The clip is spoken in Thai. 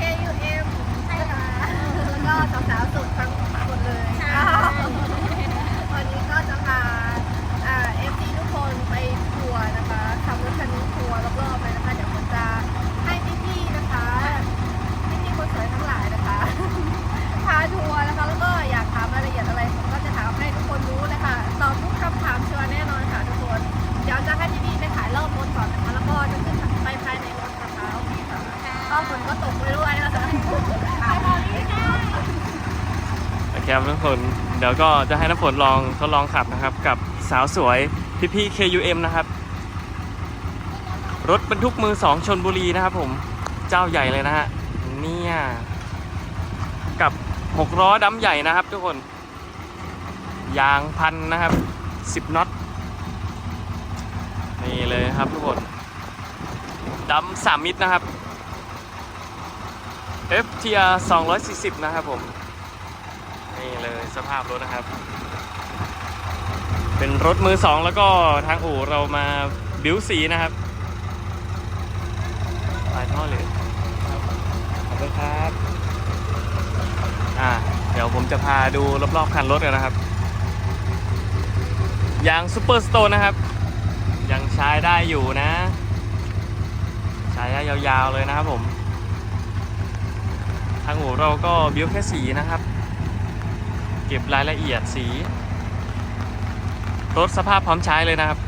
KUM ใช่ค่ะแล้วก็สาวๆสุด ตกไปด้วยนะคะโอเคครับน้ำฝนเดี๋ยวก็จะให้น้ำฝนลองทดลองขับนะครับ กับสาวสวยพี่พี่ KUM นะครับ รถบรรทุกมือสองชนบุรีนะครับผมเจ้าใหญ่เลยนะฮะเนี่ยกับหกล้อดำใหญ่นะครับ ทุกคน ยางพันนะครับสิบน็อตนี่เลยครับทุกคนดำสามมิตรนะครับ FTR 240 นะครับผม นี่เลยสภาพรถนะครับ เป็นรถมือสองแล้วก็ทางอู่เรามาบิ้วสีนะครับลายท่อเลยขอบคุณครับ อ่า เดี๋ยวผมจะพาดูรอบๆคันรถกันนะครับ ยางซูเปอร์สโตนนะครับ ยังใช้ได้อยู่นะ ใช้ได้ยาวๆเลยนะครับผมางอู่เราก็บิวแค่สีนะครับ เก็บรายละเอียดสีรถสภาพพร้อมใช้เลยนะครับ